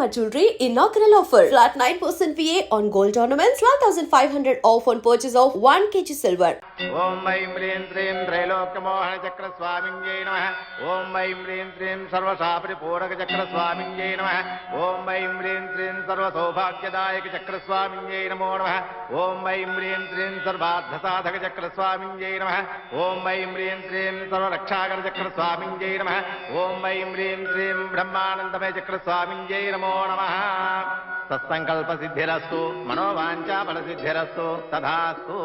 Shalimar Jewelry inaugural offer. Flat 9% VA on gold ornaments, 12,500 off on purchase of 1 kg silver. ఓం ఐం హ్రీం శ్రీం త్రైలోక్యమోహన చక్ర స్వామింజై నమ ఓం ఐం హ్రీం శ్రీం సర్వశాపరి పూరక చక్ర స్వామింజై నమ ఓం ఐం హ్రీం శ్రీం సర్వ సౌభాగ్యదాయక చక్ర స్వామింజై నమో నమ ఓం ఐం హ్రీం శ్రీం సర్వార్థ సాధక చక్ర స్వామింజై నమ ఓం ఐం హ్రీం శ్రీం సర్వరక్షాకర చక్ర స్వామింజై నమ ఓం ఐం హ్రీం శ్రీం బ్రహ్మానందమయ చక్ర స్వామింజై నమో నమ సత్సంకల్ప సిద్ధిరస్తు మనోవాంఛా ఫల సిద్ధిరస్తు తథాస్తు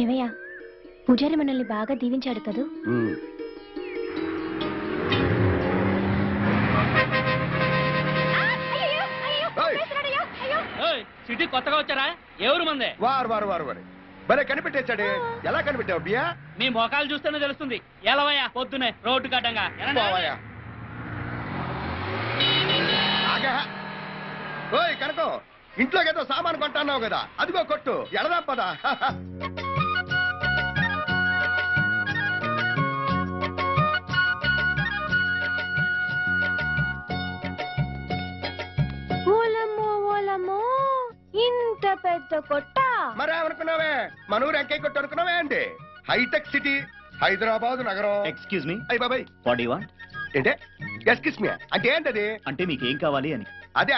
ఏమయ్యా పూజారి మనల్ని బాగా దీవించాడు కదూ? సిటీ కొత్తగా వచ్చారా? ఎవరు మందే? వారు వారు వారు వారు. భలే కనిపెట్టేశాడే. ఎలా కనిపెట్టావు బియ్యా మీ మొఖాలు చూస్తేనే తెలుస్తుంది. ఎలవయ్యా పొద్దునే రోడ్డు కట్టంగా పోవాయా ఆగా ఓయ్ కనకం ఇంట్లోకి ఏదో సామాను కొంటున్నావు కదా. అదిగో కొట్టు. ఎడదాం పదా? ఓలమ్మో ఓలమ్మో ఇంత పెద్ద కొట్ట మరేమనుకున్నావే మన ఊరు ఎంకై కొట్టు అనుకున్నావే అండి? హైటెక్ సిటీ హైదరాబాద్ నగరం. ఎక్స్క్యూజ్ మీ అయ్యి బాబాయ్. వాట్ యు వాంట్ ఏంటే? ఎస్కిస్ మీ అంటే ఏంటది? అంటే మీకు ఏం కావాలి అని. అదే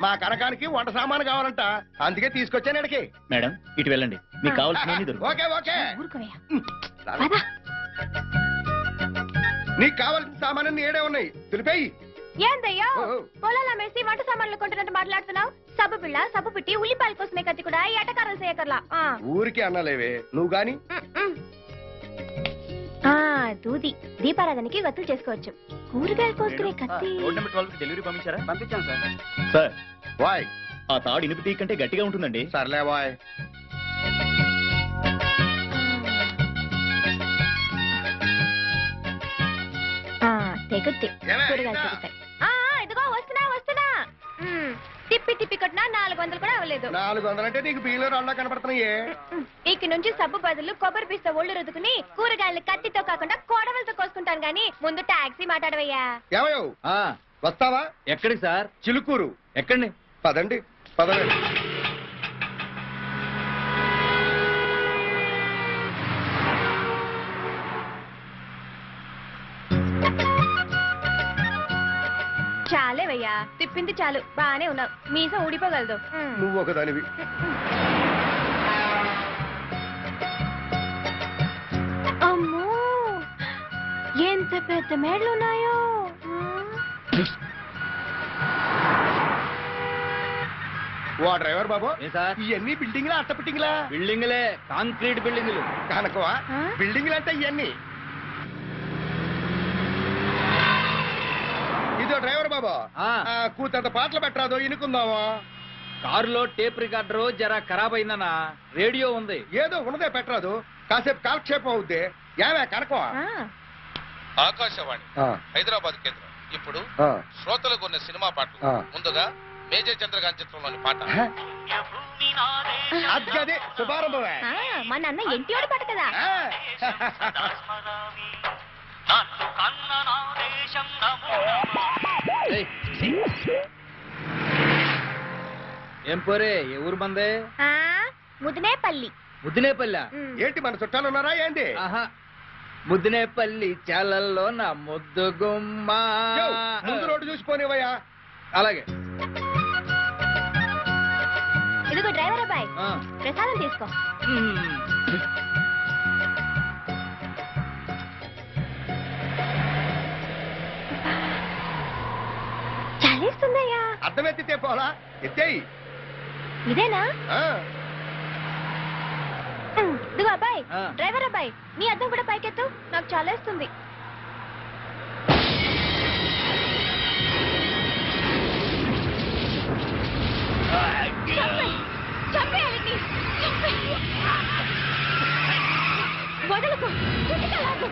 మా కనకానికి వంట సామాను కావాలంట. అందుకే తీసుకొచ్చాను ఇక్కడికి. మేడం ఇటు వెళ్ళండి. మీకు దొరుకుతాయి. Okay okay. ఊరుకోవయ్యా. రాలే. పద. నీకు కావాల్సిన సామాను ఏడే ఉన్నాయి? తెలిపేయి. ఏందయ్యా. పొలాలు అమ్మేసి వంట సామాన్లు కొంటున్నట్టు మాట్లాడుతున్నావు? సబ్బు పిల్ల సబ్బు పిట్టి ఉల్లిపాయల కోసమే కత్తి కూడా ఎటకారం చేయకర్లా. ఆ. ఊరికి అన్నలేవే. నువ్వు గాని. ఆ దూది. దీపారాధనకి వత్తులు చేసుకోవచ్చు. కూరగాయలు కోసుకునే కత్తి. డెలివరీ పంపించారా? పంపించాను సార్. సార్. వాయ్. ఆ తాడు ఇనుపు టీ కంటే గట్టిగా ఉంటుందండి. సర్లే వాయ్. ఆ, తెగుద్ది. కూరగాయలు? తెగుతాయి. తిప్పి తిప్పి కొట్టినా నాలుగు వందలు కూడా అవ్వలేదు. నాలుగు వందలంటే నీకు బియ్యంలో రాళ్ళ కనపడుతున్నాయే. ఇక నుంచి సబ్బు బదులు కొబ్బరి పిస్త ఒళ్ళు రుద్దుకుని కూరగాయలు కత్తితో కాకుండా కోడవలతో కోసుకుంటాను గానీ ముందు టాక్సీ మాట్లాడవయ్యా. ఏమయ్యో? వస్తావా? ఎక్కడికి సార్? చిలుకూరు. ఎక్కడి పదండి పదండి చాలేవయ్యా తిప్పింది చాలు. బానే ఉన్నావు. మీసం ఊడిపోగలదు. నువ్వు ఒకదానివి. అమ్మో! ఎంత పెద్ద మేడలు ఉన్నాయో ఓ డ్రైవర్ బాబు. ఏ సార్? ఇవన్నీ బిల్డింగ్లా అట్ట బిల్డింగ్లా బిల్డింగ్లే కాంక్రీట్ బిల్డింగ్లు. కనకవా? ఆ? బిల్డింగ్లు అంటే ఇవన్నీ ఇదో డ్రైవర్ బాబు. ఆ. ఆ, కూతంత పాటలు పెట్టరాదు ఇనుకుందామా? కారులో టేప్ రికార్డర్ జరా ఖరాబ్ అయిందనా రేడియో ఉంది. ఏదో ఉన్నదే పెట్టరాదు. కాసేపు కాలక్షేపం అవుద్ది. ఏమే కనకవా ఆ, ఆకాశవాణి హైదరాబాద్ కేంద్రం. ఇప్పుడు ఆ, శ్రోతలకు ఉన్న సినిమా పాటలు. ఆ. ముందుగా మేజర్ చంద్రకాంత్ చిత్రంలోని పాట? అది శుభారంభమే. ఆ, మా నాన్న ఎంటివాడు పట్ట కదా. ఆ. ఏయ్, ఏం పోరే ఏ ఊరు మందే? ఆ, ముదినేపల్లి. ముద్దినేపల్లి ఉమ్. ఏంటి మన చుట్టాలు ఉన్నారా ఏంటి? ఆహా ముద్దినేపల్లి చాలల్లో నా ముద్దు గుమ్మ. యో, ముందు రోడ్డు చూసిపోనివయ్యా అలాగే. ఇదిగో డ్రైవర్ అబ్బాయి. ఆ. ప్రసాదం తీసుకో. మ్మ్. చలిస్తుందయ్యా అర్థం ఎత్తితే పోలా. ఎత్తేయి. ఇదేనా? ఇదిగో అబ్బాయి. డ్రైవర్ అబ్బాయి నీ అద్దం కూడా పైకెత్తు. నాకు చాలేస్తుంది. వదలకు. చిటికలాగు.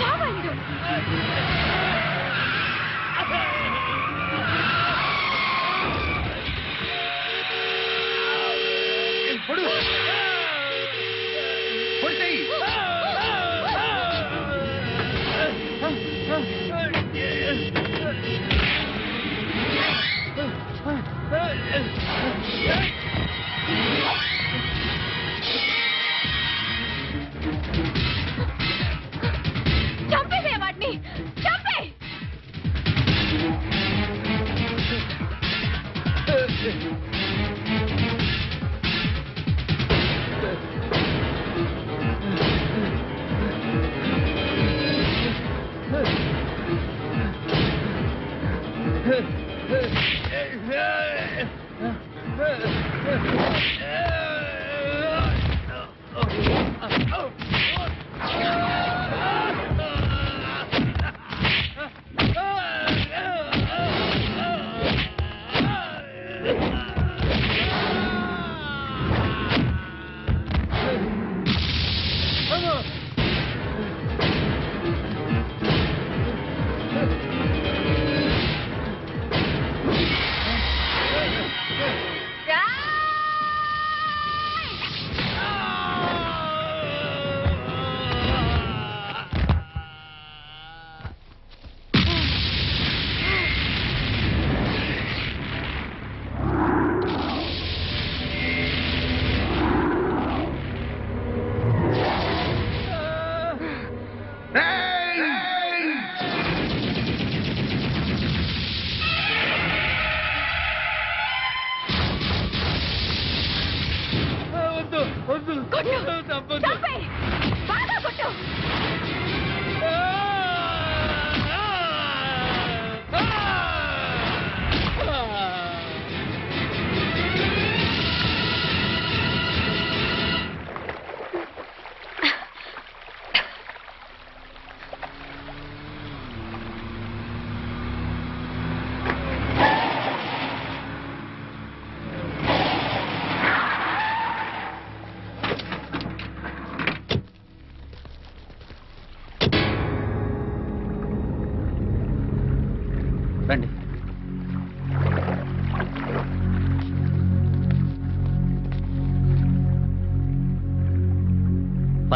చావండు వద్దు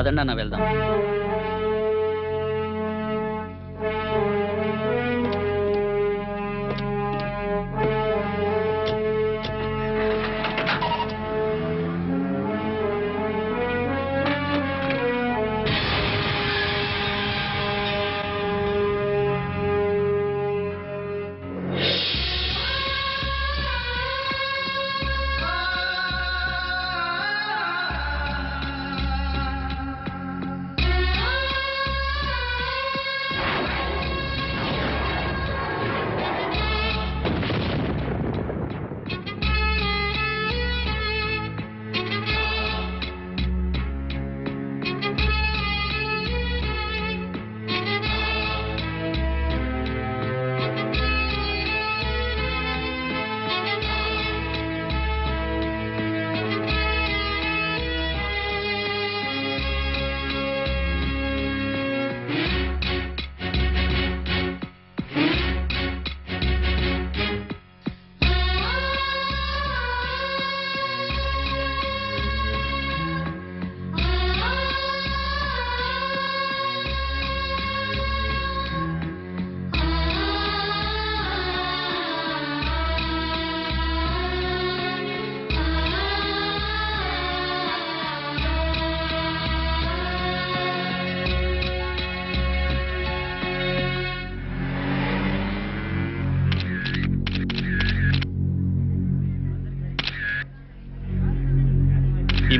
పదండి అన్న వెళ్దాం.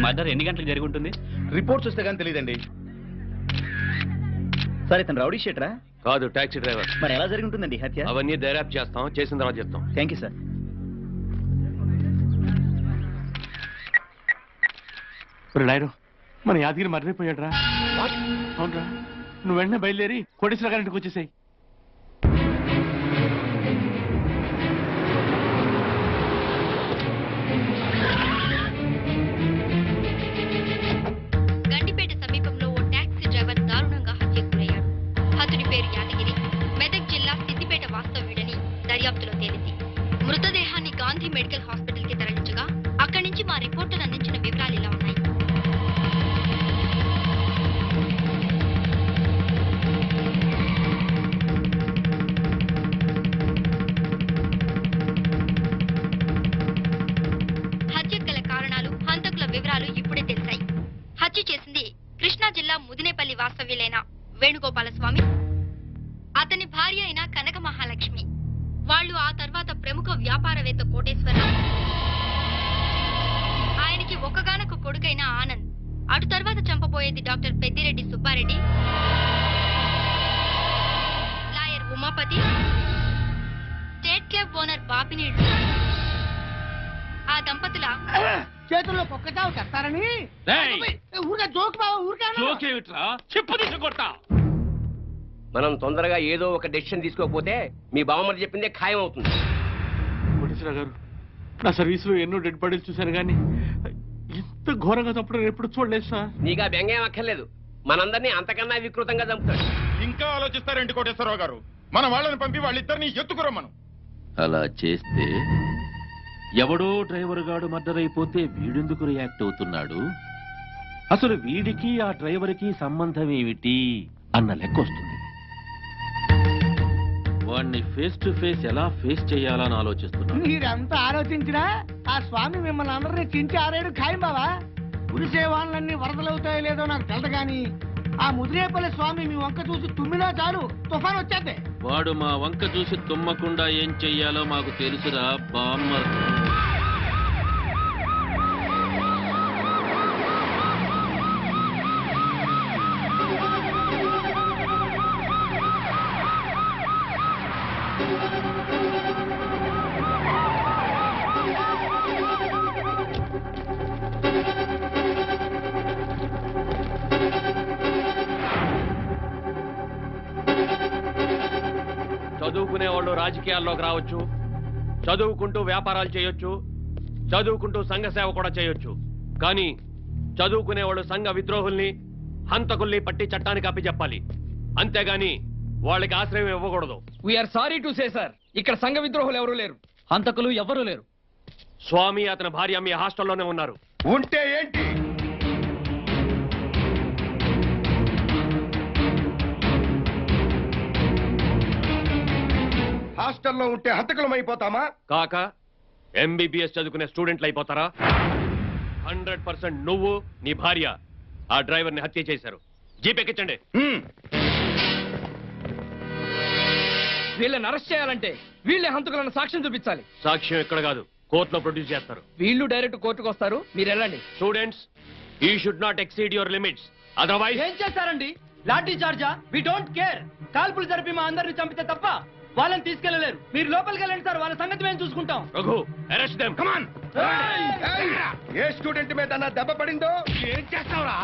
మర్డర్ ఎన్ని గంటలు జరిగి ఉంటుంది? రిపోర్ట్స్ వస్తే కానీ తెలియదండి. సరే ఇతను రౌడీ షీటరా? కాదు టాక్సీ డ్రైవర్. మరి ఎలా జరిగి ఉంటుందండి ఈ హత్య? అవన్నీ దర్యాప్తు చేస్తాం చేసిన తర్వాత చెప్తాం. థ్యాంక్ యూ సార్ లాయరు మన యాదగిరి మర్రిపోయాడురా. అవునరా. నువ్వు వెంటనే బయలుదేరి కోటేశ్వర గారింటికి వచ్చేసాయి. దర్యాప్తులో తేలింది. మృతదేహాన్ని గాంధీ మెడికల్ హాస్పిటల్కి తరలించగా అక్కడి నుంచి మా రిపోర్టర్ ఏదో ఒక డెసిషన్ తీసుకోకపోతే మీ బావమరి చెప్పిందే ఖాయం అవుతుంది కోటేశ్వర గారు నా సర్వీసులో ఎన్నో డెడ్ బాడీలు చూశాను కానీ ఇంత ఘోరంగా తప్పడం ఎప్పుడు చూడలేదు సార్. నీకు ఆ బెంగేం అక్కర్లేదు. మనందరినీ అంతకన్నా వికృతంగా చంపుతాడు. ఇంకా ఆలోచిస్తారేంటి కోటేశ్వరరావు గారు? మన వాళ్ళని పంపి వాళ్ళిద్దరిని ఎత్తుకురమ్మను అలా చేస్తే ఎవడో డ్రైవర్ గాడు మర్డర్ అయిపోతే వీడెందుకు రియాక్ట్ అవుతున్నాడు? అసలు వీడికి ఆ డ్రైవర్కి సంబంధం ఏమిటి? అన్న లెక్క వస్తుంది. వాడిని ఫేస్ టు ఫేస్ ఎలా ఫేస్ చేయాలని ఆలోచిస్తున్నాడు మీరెంత ఆలోచించినా ఆ స్వామి మిమ్మల్ని అందరినీ చించి ఆరేడు ఖాయం బావా? కురిసే వాళ్ళన్నీ వరదలవుతాయో లేదో నాకు తెలదు కానీ ఆ ముదిరేపల్లి స్వామి మీ వంక చూసి తుమ్మినా చాలు తుఫాన్ వచ్చేద్దే. వాడు మా వంక చూసి తుమ్మకుండా ఏం చెయ్యాలో మాకు తెలుసురా బామ్మర్ చదువుకునే వాళ్ళు రాజకీయాల్లోకి రావచ్చు. చదువుకుంటూ వ్యాపారాలు చేయొచ్చు. చదువుకుంటూ సంఘ సేవ కూడా చేయొచ్చు. కానీ చదువుకునే వాళ్ళు సంఘ విద్రోహుల్ని హంతకుల్ని పట్టి చట్టానికి అప్పచెప్పాలి. అంతేగాని వాళ్ళకి ఆశ్రయం ఇవ్వకూడదు. We are sorry to say sir ఇక్కడ సంఘ విద్రోహులు ఎవరూ లేరు. హంతకులు ఎవరూ లేరు. స్వామి అతని భార్య మీ హాస్టల్లోనే ఉన్నారు. ఉంటే ఏంటి? హాస్టల్లో ఉంటే హంతకులం అయిపోతామా? కాక ఎంబీబీఎస్ చదువుకునే స్టూడెంట్లు అయిపోతారా? హండ్రెడ్ పర్సెంట్ నువ్వు నీ భార్య ఆ డ్రైవర్ని హత్య చేశారు. జీపెక్కించండి. హ్మ్. వీళ్ళని అరెస్ట్ చేయాలంటే వీళ్ళే హంతకులను సాక్ష్యం చూపించాలి. సాక్ష్యం ఇక్కడ కాదు కోర్టులో ప్రొడ్యూస్ చేస్తారు. వీళ్ళు డైరెక్ట్ కోర్టుకు వస్తారు మీరు వెళ్ళండి. స్టూడెంట్స్ ఈ should not exceed your limits otherwise ఏం చేస్తారండి? లాఠీ చార్జా? వి డోంట్ కేర్ కాల్పులు జరిపి మా అందరిని చంపితే తప్ప వాళ్ళని తీసుకెళ్ళలేరు మీరు లోపలికి వెళ్ళండి సార్ వాళ్ళ సంగతి మేము చూసుకుంటాం. రఘు అరెస్ట్ దెమ్ కమాన్ ఏయ్! ఏ స్టూడెంట్ మీద అన్న దెబ్బ పడిందో? ఏం చేస్తావురా?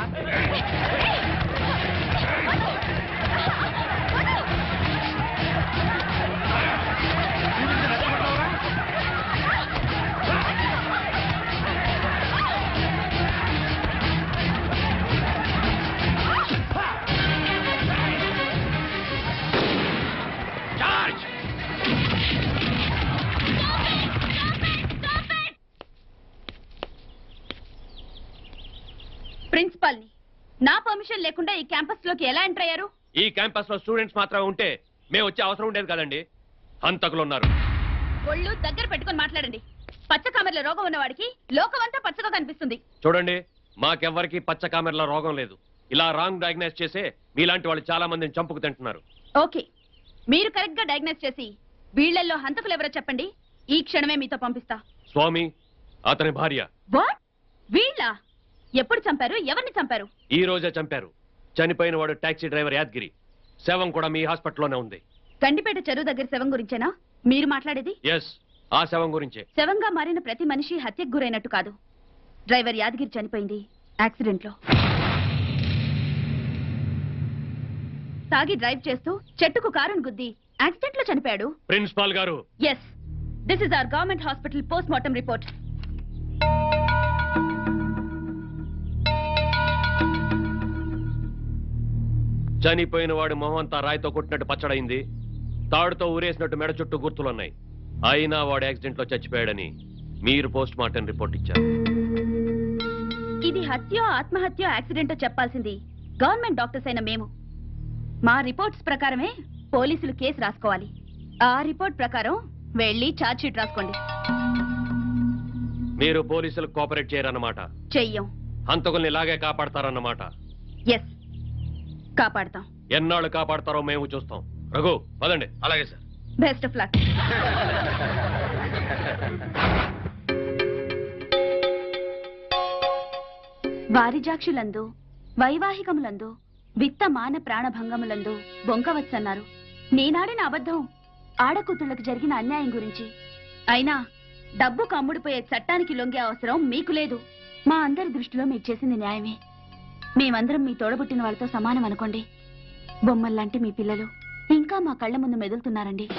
ప్రిన్సిపాల్ని నా పర్మిషన్ లేకుండా ఈ క్యాంపస్లోకి ఎలా ఎంటర్ అయ్యారు? ఈ క్యాంపస్లో స్టూడెంట్స్ మాత్రమే ఉంటే మేము వచ్చే అవసరం ఉండేది కదండి. హంతకులు ఉన్నారు. ఒళ్ళు దగ్గర పెట్టుకొని మాట్లాడండి. పచ్చ కామెర్ల రోగం ఉన్నవాడికి లోకమంతా పచ్చగా కనిపిస్తుంది. చూడండి మాకెవ్వరికి పచ్చ కామెరల రోగం లేదు. ఇలా రాంగ్ డయాగ్నైజ్ చేసే మీలాంటి వాళ్ళు చాలా మందిని చంపుకు తింటున్నారు. ఓకే. మీరు కరెక్ట్గా డయాగ్నైజ్ చేసి వీళ్ళల్లో హంతకులు ఎవరో చెప్పండి. ఈ క్షణమే మీతో పంపిస్తా. స్వామి అతని భార్య. వాట్ వీళ్ళ? ఎప్పుడు చంపారు? ఎవరిని చంపారు? ఈ రోజే చంపారు. చనిపోయిన వాడు టాక్సీ డ్రైవర్ యాద్గిరి. శవం కూడా మీ హాస్పిటల్లోనే ఉంది. గండిపేట చెరువు దగ్గర శవం గురించేనా? మీరు మాట్లాడేది? ఎస్ ఆ శవం గురించే. శవంగా మారిన ప్రతి మనిషి హత్యకు గురైనట్టు కాదు. డ్రైవర్ యాదగిరి చనిపోయింది యాక్సిడెంట్లో తాగి డ్రైవ్ చేస్తూ చెట్టుకు కారును గుద్ది యాక్సిడెంట్లో చనిపోయాడు. ప్రిన్సిపాల్ గారు. Yes this is our government hospital post mortem report చనిపోయిన వాడి మొహం అంతా రాయితో కొట్టినట్టు పచ్చడైంది. తాడుతో ఊరేసినట్టు మెడ చుట్టూ గుర్తులున్నాయి. అయినా వాడు యాక్సిడెంట్లో చచ్చిపోయాడని మీరు పోస్ట్ మార్టం రిపోర్ట్ ఇచ్చారు. ఇది హత్య ఆత్మహత్య యాక్సిడెంట్ చెప్పాల్సింది. గవర్నమెంట్ డాక్టర్స్ అయిన మేము. మా రిపోర్ట్స్ ప్రకారమే పోలీసులు కేసు రాసుకోవాలి. ఆ రిపోర్ట్ ప్రకారం వెళ్ళి ఛార్జ్ షీట్ రాసుకోండి. మీరు పోలీసులకు కోఆపరేట్ చేయరన్నమాట. చెయ్యం. హంతకుల్ని ఇలాగే కాపాడతారన్నమాట. ఎస్ కాపాడతాం. ఎన్నాళ్ళు కాపాడతారో మేము చూస్తాం. రఘు పదండి. అలాగే సార్. Best of luck. వారిజాక్షులందు వైవాహికములందు విత్త మాన ప్రాణభంగములందు బొంకవచ్చన్నారు. నేనాడిన అబద్ధం ఆడకూతుళ్ళకు జరిగిన అన్యాయం గురించి. అయినా డబ్బు కమ్ముడిపోయే చట్టానికి లొంగే అవసరం మీకు లేదు. మా అందరి దృష్టిలో మీరు చేసింది న్యాయమే. మేమందరం మీ తోడబుట్టిన వాళ్ళతో సమానం అనుకోండి. బొమ్మల్లాంటి మీ పిల్లలు ఇంకా మా కళ్ళ ముందు మెదులుతున్నారండి.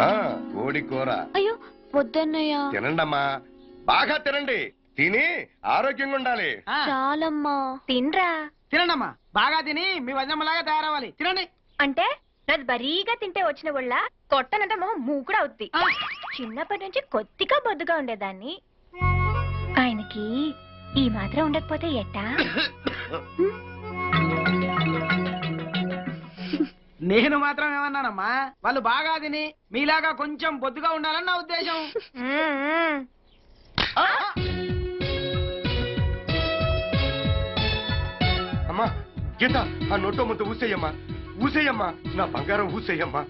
ఆ, కోడి కూర. అయ్యో వద్దన్నయ్య. తినండమ్మా. బాగా తినండి. తిని ఆరోగ్యంగా ఉండాలి. చాలమ్మా. తినరా. తినండమ్మా. బాగా తిని మీ వజనమ్మలాగా తయారవ్వాలి. తినండి. అంటే నాది బరీగా తింటే వచ్చిన వాళ్ళ కొట్టనంటే మొహం మూకుడు అవుద్ది. చిన్నప్పటి నుంచి కొద్దిగా బొద్దుగా ఉండేదాన్ని. ఆయనకి ఈ మాత్రం ఉండకపోతే ఎట్టా? నేను మాత్రం ఏమన్నానమ్మా? వాళ్ళు బాగా తిని మీలాగా కొంచెం బొద్దుగా ఉండాలని నా ఉద్దేశం. గీత ఆ నోటో ముద్ద ఊసేయమ్మా. ఊసేయమ్మా నా బంగారం ఊసేయమ్మా.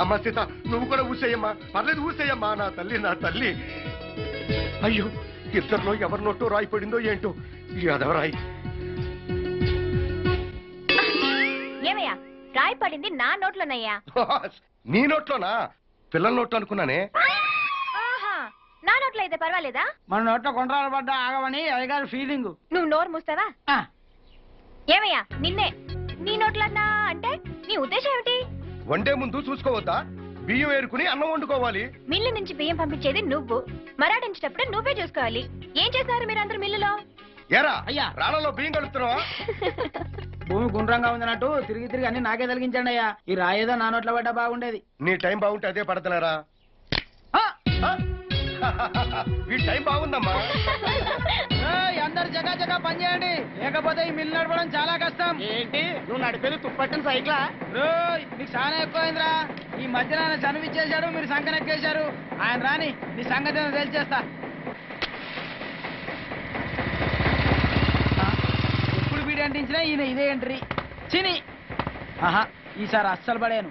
అమ్మా సీత నువ్వు కూడా ఊసేయమ్మా. పర్లేదు ఊసేయమ్మా నా తల్లి నా తల్లి. అయ్యో ఇద్దరిలో ఎవరి నోటో రాయి పడిందో ఏంటో? ఈ అదవరాయి ఏమయ్యా రాయి పడింది నా నోట్లోనయ్యా? నీ నోట్లోనా? పిల్లల నోట్లో అనుకున్నానే. ఆహా నా నోట్లో అయితే పర్వాలేదా? మన నోట్లో కొండరాలు పడ్డా ఆగమని అయ్యగారి ఫీలింగ్. నువ్వు నోరు మూస్తావా? ఆ. ఏమయ్యా నిన్నే. నీ నోట్లన్నా అంటే నీ ఉద్దేశం ఏమిటి? వండే ముందు చూసుకోవద్దా? బియ్యం ఏరుకుని అన్నం వండుకోవాలి. మిల్లు నుంచి బియ్యం పంపించేది నువ్వు. మరాడించేటప్పుడు నువ్వే చూసుకోవాలి. ఏం చేశారు మీరందరూ మిల్లులో? ఏరా అయ్యా. రాళ్ళలో బియ్యం కలుపుతున్నావా? భూమి గుండ్రంగా ఉందన్నట్టు తిరిగి తిరిగి అన్ని నాకే తొలగించండి అయ్యా. ఈ రాయేదో నా నోట్లో పడ్డా బాగుండేది. నీ టైం బాగుంటే అదే పడతలేరా? ఆ! ఆ? ఈ టైం బాగుందమ్మా. ఏయ్, అందరు జగా జగా పని చేయండి. లేకపోతే ఈ మిల్లు నడపడం చాలా కష్టం. ఏంటి? నువ్వు నడిపేది తుప్పట్టిన సైకిలా? నీకు చాలా ఎక్కువైందిరా. ఈ మధ్యన ఆయన చనువిచ్చేశాడు మీరు సంకనెక్కేశారు. ఆయన రాని నీ సంగతి తెలిచేస్తా. ఆ, ఎప్పుడు వీడి అంటించినా ఈయన ఇదే ఎంట్రీ. చిని! ఆహా ఈసారి అస్సలు పడాను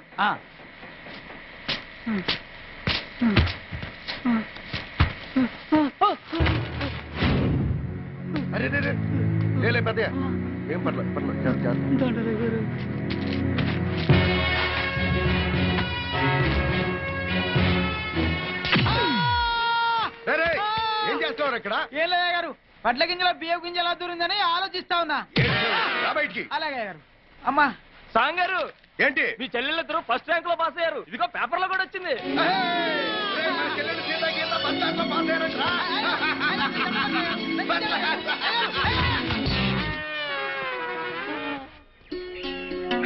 పెద్దయ్య. ఏం పర్లేదు పర్లేదు ఇక్కడ? ఏం లేదా గారు పట్ల గింజల బియ్యం గింజల దూరిందని ఆలోచిస్తా ఉన్నా. బయటికి. అలాగే గారు అమ్మా. సాంగారు ఏంటి? మీ చెల్లెళ్ళిద్దరూ ఫస్ట్ ర్యాంక్లో పాస్ అయ్యారు. ఇదిగో పేపర్లో కూడా వచ్చింది. సీత గీత బస్ స్టాండ్లో పాస్ అయ్యారంట్రా.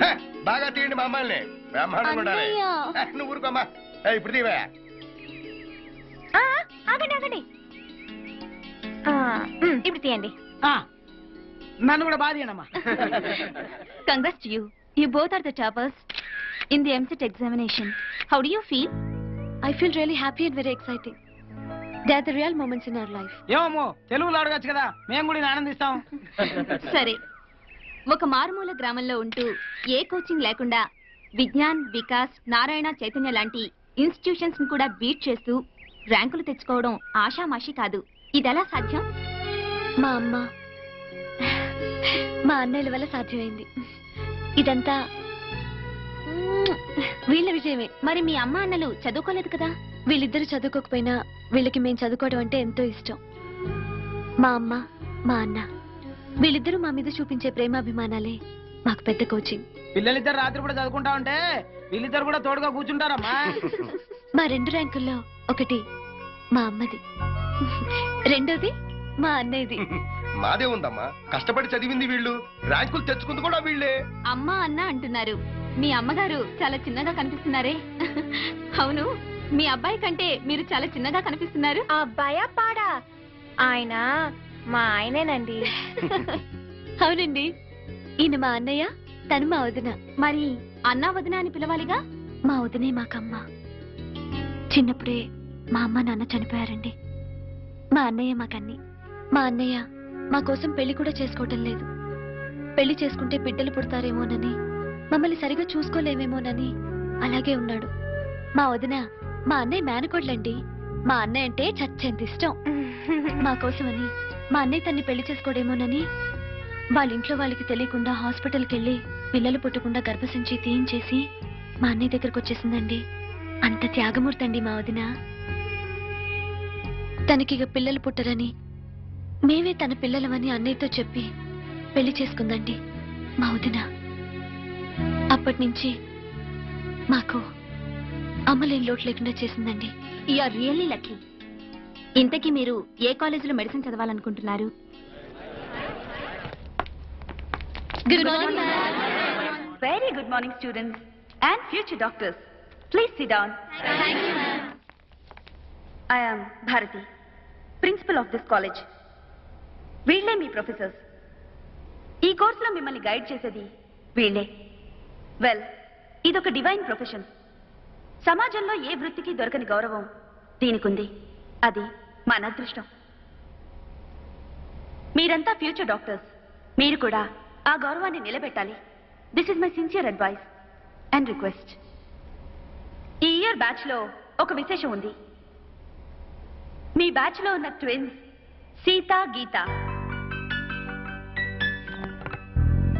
హే, బాగా తీయండి మా అమ్మాయిని బ్రహ్మాండంగా ఉండాలి. హే, నువ్వు ఊరుకోమ్మా హే, ఇప్పుడు తీవే ఆ, ఆగండి ఆగండి ఇప్పుడు తీయండి ఆ, నన్ను కూడా బాధ అమ్మా Congrats to you. You both are the toppers in the MCET examination. How do you feel? I feel really happy and are the real moments in our life. ఏమో తెలుగులో అడగచ్చు కదా. మేము కూడా ఆనందిస్తాం. సరే. ఒక మారుమూల గ్రామంలో ఉంటూ ఏ కోచింగ్ లేకుండా విజ్ఞాన్ వికాస్ నారాయణ చైతన్య లాంటి ఇన్స్టిట్యూషన్స్ని కూడా బీట్ చేస్తూ ర్యాంకులు తెచ్చుకోవడం ఆషామాషి కాదు. ఇదెలా సాధ్యం? మా అమ్మ మా అన్నయ్యల వల్ల సాధ్యమైంది. ఇదంతా వీళ్ళ విజయమే. మరి మీ అమ్మ అన్నలు చదువుకోలేదు కదా? వీళ్ళిద్దరూ చదువుకోకపోయినా వీళ్ళకి మేము చదువుకోవడం అంటే ఎంతో ఇష్టం. మా అమ్మ మా అన్న వీళ్ళిద్దరూ మా మీద చూపించే ప్రేమాభిమానాలే మాకు పెద్ద కోచింగ్ పిల్లలిద్దరు రాత్రి కూడా చదువుకుంటా ఉంటే వీళ్ళిద్దరు కూడా తోడుగా కూర్చుంటారమ్మా. మా రెండు ర్యాంకుల్లో ఒకటి మా అమ్మది. రెండోది మా అన్నయ్యది. మాదే ఉందమ్మా. కష్టపడి చదివింది వీళ్ళు. ర్యాంకులు తెచ్చుకుంది కూడా వీళ్ళే. అమ్మ అన్న అంటున్నారు. మీ అమ్మగారు చాలా చిన్నగా కనిపిస్తున్నారే. అవును. మీ అబ్బాయి కంటే మీరు చాలా చిన్నగా కనిపిస్తున్నారు. ఆ భయ పాడా? ఆయన మా ఆయనేనండి. అవునండి. ఈయన మా అన్నయ్య తను మా వదిన. మరి అన్నా వదిన అని పిలవాలిగా? మా వదినే మాకమ్మ. చిన్నప్పుడే మా అమ్మ నాన్న చనిపోయారండి. మా అన్నయ్య మాకన్ని. మా అన్నయ్య మా కోసం పెళ్ళి కూడా చేసుకోవటం లేదు. పెళ్ళి చేసుకుంటే బిడ్డలు పుడతారేమోనని మమ్మల్ని సరిగా చూసుకోలేమేమోనని అలాగే ఉన్నాడు. మా వదిన మా అన్నయ్య మేనకోడ్లండి. మా అన్నయ్య అంటే చచ్చేంత ఇష్టం. మా కోసమని మా అన్నయ్య తన్ని పెళ్ళి చేసుకోడేమోనని వాళ్ళ ఇంట్లో వాళ్ళకి తెలియకుండా హాస్పిటల్కి వెళ్ళి పిల్లలు పుట్టకుండా గర్భసించి తీయించేసి మా అన్నయ్య దగ్గరకు వచ్చేసిందండి. అంత త్యాగమూర్తి అండి మా వదిన. తనకిగ పిల్లలు పుట్టరని మేమే తన పిల్లలమని అన్నయ్యతో చెప్పి పెళ్ళి చేసుకుందండి మా వదిన. అప్పటి నుంచి మాకు అమ్మలేని లోటు లేకుండా చేసిందండి. ఆర్ రియల్లీ లక్కీ ఇంతకీ మీరు ఏ కాలేజీలో medicine చదవాలనుకుంటున్నారు? Good morning very good morning students and future doctors please sit down I am Bharati principal of this college వీళ్ళే మీ ప్రొఫెసర్స్ ఈ కోర్సులో మిమ్మల్ని గైడ్ చేసేది వీళ్ళే. వెల్ ఇదొక డివైన్ ప్రొఫెషన్ సమాజంలో ఏ వృత్తికి దొరకని గౌరవం? దీనికుంది. అది మన అదృష్టం. మీరంతా ఫ్యూచర్ డాక్టర్స్. మీరు కూడా ఆ గౌరవాన్ని నిలబెట్టాలి. This is my sincere advice and request ఈ ఇయర్ బ్యాచ్లో ఒక విశేషం ఉంది. మీ బ్యాచ్లో ఉన్న ట్విన్స్ సీత గీత.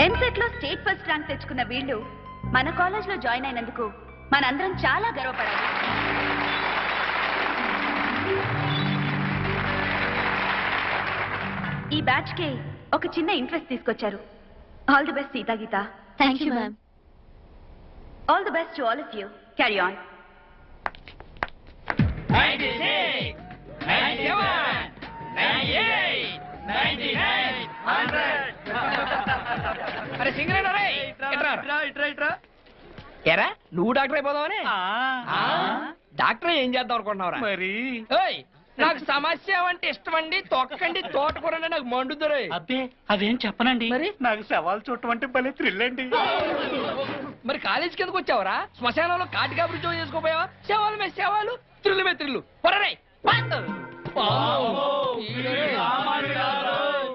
ఎంసెట్లో స్టేట్ ఫస్ట్ ర్యాంక్ తెచ్చుకున్న వీళ్ళు మన కాలేజ్లో జాయిన్ అయినందుకు మనందరం చాలా గర్వపడాలి. ఈ బ్యాచ్కి ఒక చిన్న ఇంట్రెస్ట్ తీసుకొచ్చారు. All the best Sita Geeta. Thank you ma'am all the best to all of you carry on అరే సింగరేనా రే ఎరా నువ్వు డాక్టర్ అయిపోదావని? డాక్టర్ ఏం చేద్దాం అనుకుంటున్నావురా? మరి? ఏయ్, నాకు సమస్య అంటే ఇష్టం అండి తొక్కండి తోటకూరండి నాకు మండుదరే అబ్బే అదేం చెప్పనండి. మరి? నాకు సవాల్ చూడటం అంటే భలే థ్రిల్ అండి. మరి కాలేజీకి ఎందుకు వచ్చావురా? శ్మశానంలో కాటి కాబరి జోయి చేసుకోపోయావా? శవాలు మే శవాలు. త్రిల్లు మే త్రిల్లు పొరరే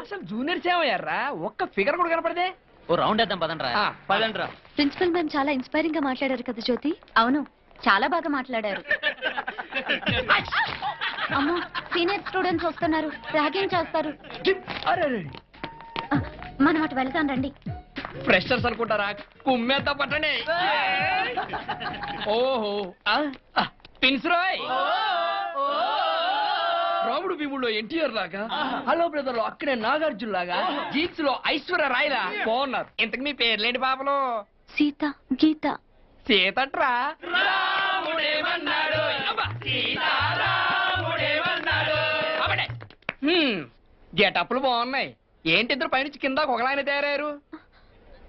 అసలు జూనియర్ సేవయ్యారా? ఒక్క ఫిగర్ కూడా కనపడదే. ఓ రౌండ్ వేద్దాం పదండ్రా. పదండ్రా. ప్రిన్సిపల్ మ్యామ్ చాలా ఇన్స్పైరింగ్గా మాట్లాడారు కదా జ్యోతి. అవును చాలా బాగా మాట్లాడారు. అమ్మో సీనియర్ స్టూడెంట్స్ వస్తున్నారు ర్యాగింగ్ చేస్తారు. మనం అటు వెళ్తాం రండి. ఫ్రెషర్స్ అనుకుంటారా? కుమ్మేద్దా పట్టండి. ఓహో పిన్స్ రాయ్! రాముడు భీముడు ఎన్టీఆర్ లాగా హలో బ్రదర్లో అక్కడే నాగార్జున లాగా జీన్స్లో ఐశ్వర్య రాయ్ లా. బాగున్నారు. ఇంతకు మీ పేర్లేంటి పాపలు సీత గీత. సీతట్రా? గెటప్లు బాగున్నాయి. ఏంటి ఇద్దరు పైనుంచి కింద ఒకలాయన తయారయ్యారు?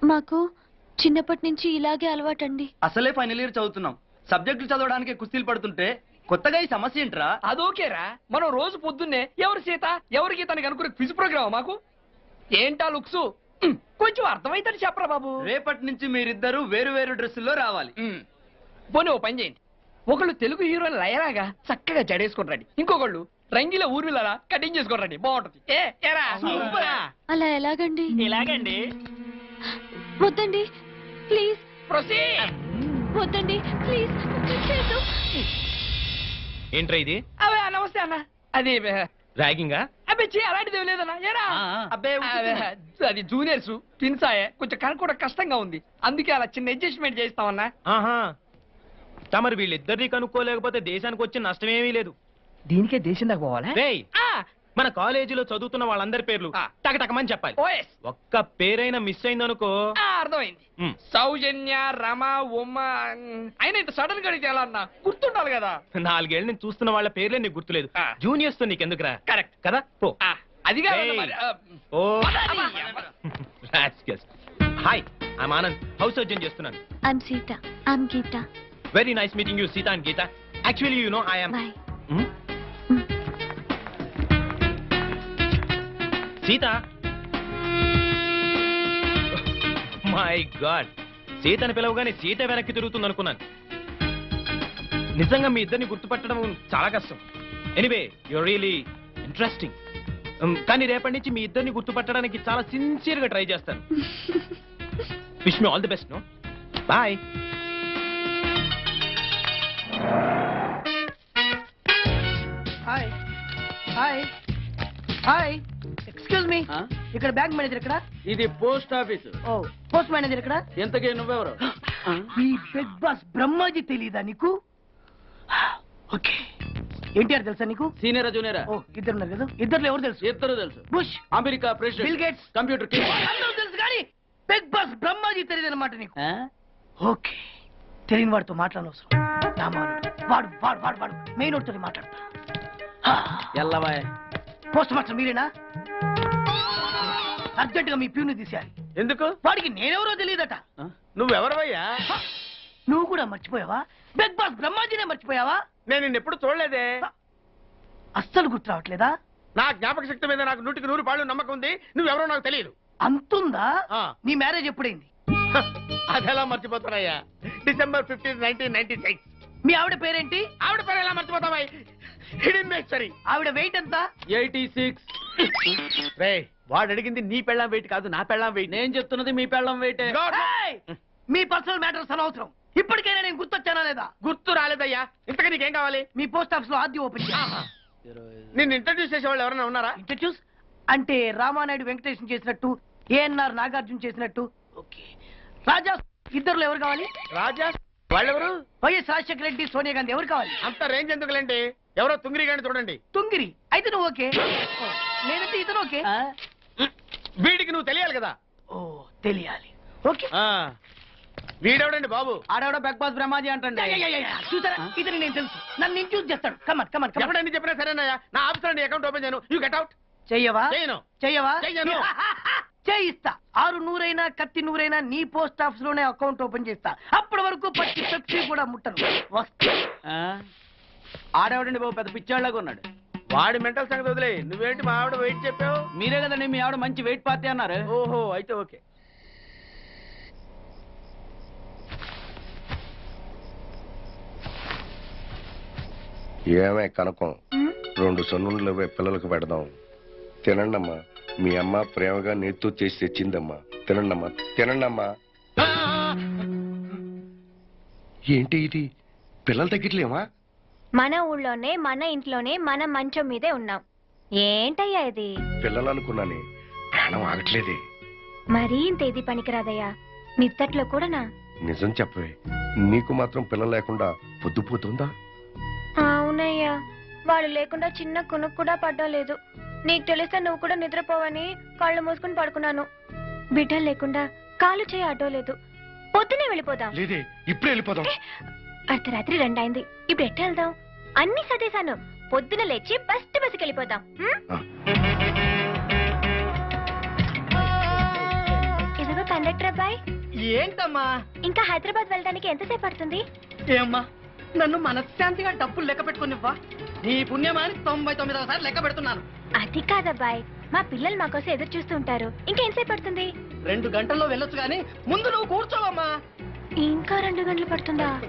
మాకు చిన్నప్పటి నుంచి ఇలాగే అలవాటండి. అసలే ఫైనల్ ఇయర్ చదువుతున్నాం. సబ్జెక్టులు చదవడానికి కుస్తీలు పడుతుంటే కొత్తగా ఈ సమస్య ఏంట్రా? అదోకేరా మనం రోజు పొద్దున్నే ఎవరు సీత? ఎవరి గీత అని కనుక్కునే క్విజ్ ప్రోగ్రామ్ మాకు? ఏంటా లుక్స్? కొంచెం అర్థమైతే చెప్పరా బాబు. రేపటి నుంచి మీరిద్దరు వేరు వేరు డ్రెస్సుల్లో రావాలి. పోనీ ఓ పని చేయండి. ఒకళ్ళు తెలుగు హీరోయిన్ లయరాగా చక్కగా జడేసుకుంటారండి ఇంకొకళ్ళు రంగిల ఊర్మిలలా కటింగ్ చేసుకుంటారండి బాగుంటది. ఏ ఏరా? సూపరా. అలా ఎలాగండి? ఇలాగండి వద్దండి ప్లీజ్. ప్రొసీడ్. వద్దండి ప్లీజ్. ఏంట్రా ఇది? అవే నమస్తే అన్న. అది ర్యాగింగా? అబ్బే చే అలాంటిది ఏం లేదన్నా. ఏరా? అబ్బే అదే, జూనియర్స్ ట్విన్స్ ఆయే కొంచెం కనుక్కోవడం కష్టంగా ఉంది. అందుకే అలా చిన్న అడ్జస్ట్మెంట్ చేస్తామన్నా ఆహా. తమరు వీళ్ళిద్దరిని కనుక్కోలేకపోతే దేశానికి వచ్చే నష్టమేమీ లేదు. దీనికే దేశం దాకా పోవాలా? మన కాలేజీలో చదువుతున్న వాళ్ళందరి పేర్లు ఆ. టకటకమని చెప్పాలి. ఓఎస్ ఒక్క పేరైనా మిస్ అయిందనుకో. అర్థమైంది. ఉమ్, సౌజన్య రమ ఉమ్మ ఉమ్, అయినా ఇంత సడన్గా అడిగితే ఎలా అన్నా? గుర్తుండాలి కదా. నాలుగేళ్ళ నుంచి చూస్తున్న వాళ్ళ పేర్లే నీకు గుర్తులేదు. ఆ. జూనియర్స్తో నీకెందుకురా కరెక్ట్ కదా? పో. అది ఏయ్. ఓ. Hi I'm Anand house surgeon చేస్తున్నాను? I'm Sita I'm Geeta very nice meeting you Sita and Geeta actually you know I'm boy Sita. My god సీతని పిలవగానే సీత వెనక్కి తిరుగుతుంది అనుకున్నాను నిజంగా మీ ఇద్దరిని గుర్తుపట్టడం చాలా కష్టం. ఎనీవే యువర్ రియలీ ఇంట్రెస్టింగ్ కానీ రేపటి నుంచి మీ ఇద్దరిని గుర్తుపట్టడానికి చాలా సిన్సియర్గా ట్రై చేస్తాను. Wish me all the best no boy hi hi hi excuse me ఇక్కడ బ్యాంక్ మేనేజర్ ఇక్కడ ఇది పోస్ట్ ఆఫీస్. ఓ పోస్ట్ మేనేజర్ ఇక్కడ ఎంతకే నువ్వెవరు? ఈ బిగ్ బాస్ బ్రహ్మాజీ తెలీదా నీకు? ఓకే. ఎన్టీఆర్ తెలుసా నీకు? సీనియరా జూనియరా? ఓ ఇద్దరు ఉన్నారు కదా? ఇద్దరు ఎవరు తెలుసు? ఇద్దరు తెలుసు. Bush. America Bill president Gates. Computer అందరూ తెలుసు కానీ బిగ్ బాస్ బ్రహ్మాజీ తెలియదు అనమాట నీకు ఓకే. తెలియని వాడితో మాట్లాడనవసరం. రామానుడు. వాడు వాడు వాడు వాడు. మెయిన్ వాడితో మాట్లాడతా. ఎల్లవాయ్. పోస్ట్ మాస్టర్ మీరేనా? అర్జెంట్గా మీ ప్యూని తీసేయాలి. ఎందుకు? వాడికి నేనెవరో తెలియదట. నువ్వెవరవయ్యా? నువ్వు కూడా మర్చిపోయావా? బిగ్ బాస్ బ్రహ్మాజీనే మర్చిపోయావా? నేను నిన్ను ఎప్పుడు చూడలేదే. అస్సలు గుర్తు రావట్లేదా? నా జ్ఞాపక శక్తి మీద నాకు నూటికి నూరు పాళ్ళు నమ్మకం ఉంది. నువ్వెవరో నాకు తెలియదు. అంతుందా. నీ మ్యారేజ్ ఎప్పుడైంది? అదెలా మర్చిపోతానయ్యా? December fifteen nineteen ninety six. మీ ఆవిడ పేరేంటి? ఆవిడ పేరు ఎలా మర్చిపోతావా? హిడింబేశ్వరి ఆవిడ వెయిట్ ఎంత? Eighty six. రే వాడు అడిగింది నీ పెళ్ళాం వెయిట్ కాదు నా పెళ్ళాం వెయిట్ నేను చెప్తున్నది మీ పెళ్ళం వెయిటే ఏయ్! మీ పర్సనల్ మ్యాటర్స్ అనవసరం. ఇప్పటికైనా నేను గుర్తొచ్చానా లేదా? గుర్తు రాలేదయ్యా. ఇంతగా నీకేం కావాలి? మీ పోస్ట్ ఆఫీస్లో ఆద్య ఓపెన్ నిన్ను ఇంట్రడ్యూస్ చేసే వాళ్ళు ఎవరైనా ఉన్నారా? ఇంట్రడ్యూస్ అంటే రామానాయుడు వెంకటేశం చేసినట్టు ఏఎన్ఆర్ నాగార్జున చేసినట్టు. ఓకే. రాజా ఇద్దరులో ఎవరు కావాలి? రాజా వాళ్ళెవరు? వైఎస్ రాజశేఖర రెడ్డి సోనియా గాంధీ. ఎవరు కావాలి? అంత రేంజ్ ఎందుకులేండి? ఎవరో తుంగిరి గాని చూడండి. తుంగిరి. అయితే నువ్వు ఓకే. నేనైతే ఇతను ఓకే. వీడికి నువ్వు తెలియాలి కదా? ఓ తెలియాలి. ఓకే. ఆ. వీడెవడండి బాబు? ఆడవిడ బిగ్ బాస్ బ్రహ్మాజీ యా. చూసారా? ఇతను నేను తెలుసు. నన్ను ఇంట్యూస్ చేస్తాడు. కమన్ కమన్ కమన్ ఎవడని చెప్పినా సరేనయ్యా. నా ఆఫీస్ అకౌంట్ ఓపెన్ చేయను. యూ గెట్ అవుట్ చెయ్యవా? చేయను. చెయ్యవా? చెయ్యను. చేయిస్తా. ఆరు నూరైనా కత్తి నూరైనా నీ పోస్ట్ ఆఫీస్లోనే అకౌంట్ ఓపెన్ చేస్తా. అప్పటి వరకు పచ్చి పెప్సీ కూడా ముట్టను వస్తా. ఆడవిడండి బాబు? పెద్ద పిచ్చాళ్ళగా ఉన్నాడు. వాడి మెంటల్ సంగతి వదిలే. నువ్వేంటి మా ఆవిడ వెయిట్ చెప్పావు? మీరే కదండి మీ ఆవిడ మంచి వెయిట్ పార్టీ అన్నారు. ఓహో అయితే ఓకే. ఏమే కనకం? రెండు సొన్నులు పిల్లలకు పెడదాం. తినండమ్మా. మీ అమ్మ ప్రేమగా నేతితో చేసి తెచ్చిందమ్మా. తినండమ్మా. తినండమ్మా. ఏంటి ఇది? పిల్లలు తగ్గట్లేమా? మన ఊళ్ళోనే మన ఇంట్లోనే మన మంచం మీదే ఉన్నాం. ఏంటయ్యా ఇది? పిల్లలు అనుకున్నానే ప్రాణం ఆగట్లేదే. మరీ ఇంత ఇది పనికిరాదయ్యా. నిత్తట్లో కూడానా? నిజం చెప్పవే. నీకు మాత్రం పిల్లలు లేకుండా పొద్దుపోతుందా? అవునయ్యా. వాళ్ళు లేకుండా చిన్న కునుకు కూడా పడ్డం లేదు. నీకు తెలిస్తే నువ్వు కూడా నిద్రపోవని కళ్ళు మూసుకుని పడుకున్నాను. బిడ్డలు లేకుండా కాలు చేయి అడ్డో లేదు. పొద్దునే వెళ్ళిపోదాం. లేదే ఇప్పుడే వెళ్ళిపోదాం. అర్ధరాత్రి రెండైంది. ఇప్పుడు ఎట్ట వెళ్దాం? అన్ని సర్దేశాను. పొద్దున లేచి బస్ట్ బస్కి వెళ్ళిపోదాం? ఇదిగో కండక్టర్ అబ్బాయి. ఏంటమ్మా? ఇంకా హైదరాబాద్ వెళ్ళడానికి ఎంతసేపు పడుతుంది? ఏమ్మా? నన్ను మనశ్శాంతిగా డబ్బులు లెక్క పెట్టుకునివ్వా? నీ పుణ్యమాని తొంభై తొమ్మిదవ సార్లు లెక్క పెడుతున్నాను. అది కాదబ్బాయ్. మా పిల్లలు మా కోసం ఎదురు చూస్తూ ఉంటారు. ఇంకా ఎంతసేపు పడుతుంది? రెండు గంటల్లో వెళ్ళొచ్చు కానీ ముందు నువ్వు కూర్చోవమ్మా. ఇంకా రెండు గంటలు పడుతుందా?